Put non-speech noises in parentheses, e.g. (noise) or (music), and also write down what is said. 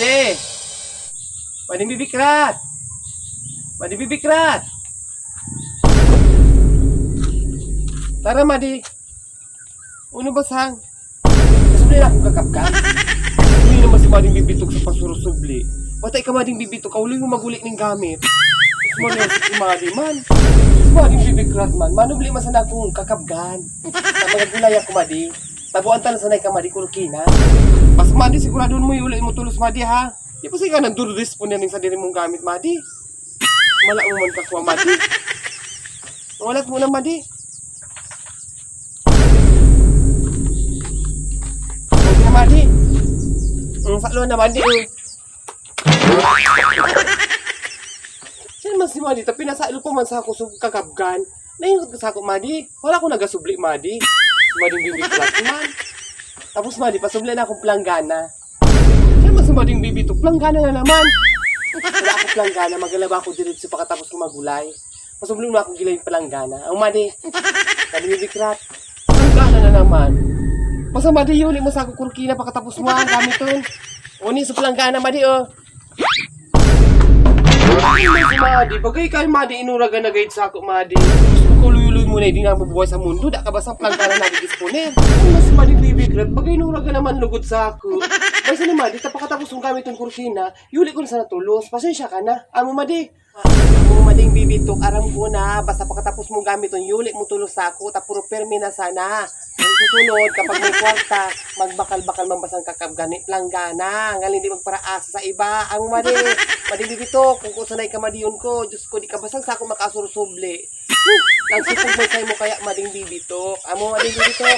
Madi! Mading bibikrat! Mading bibikrat! Tara, Madi! Uno basang? Subli na akong kakapkan. Hindi naman si Mading bibitok sa pasurusubli. Patay ka Mading bibitok, kauloy mo magulik ng gamit. Sumalas si Madi man. Si Mading bibikrat man, manubli man sana akong kakapgan. Sa mga gulay Madi. Tabuan tayo sanay ka, Madi, kurkina. Pas Madi, siguradon mo yung mo tulos, Madi, ha? Di pa siya nang po niya sa diri mong gamit, Madi. Wala mo man kakuha, Madi. Wala mo na, Madi. Huwag na, Madi. Ang salo na, Madi. Saan man si Madi? Tapi nasa ilo pa man sa ako kakabgan. Naingot ka sa ako, Madi. Wala ko nagasubli, Madi. Si Madi bibiglat man. Tapos, Madi, pasubli na akong planggana. Saan man si Madi bibito? Planggana na naman. Wala ako planggana. Magalaba ako diretso pagkatapos ko magulay. Pasubli na akong gilay yung planggana. Ang Madi, Madi bibiglat. Planggana na naman. Basta Madi, yun, mo sa ako kurkina pagkatapos mo ang gamit ton. Uni sa planggana, Madi, oh. Madi, bagay kay Madi, inuraga na guide sa ako, Madi. Luy-luy mo na, hindi na mabubuhay sa mundo. Da ka ba sa plangkara na disponer? Ay, mas Madi, baby grab, bagay inuraga naman lugod sa ako. Basta ni Madi, tapakatapos kong gamit yung kurkina, yuli ko na sa natulos. Pasensya ka na. Amo, Madi. Amo, Mading bibitok, aram ko na. Basta pagkatapos mong gamit yung yuli mo tulos sa ako, tapuro permi na sana. Susunod, kapag may kwarta, magbakal-bakal mambasang kakabganit lang gana. Ngal hindi magparaasa sa iba. Ang madi, (laughs) madi bibito, kung kusanay ka madiyon ko, Diyos ko, di ka basang sa ako makasursuble. Huh, (laughs) Ang sipong sa'yo mo kaya mading bibito. Amo, mading bibito.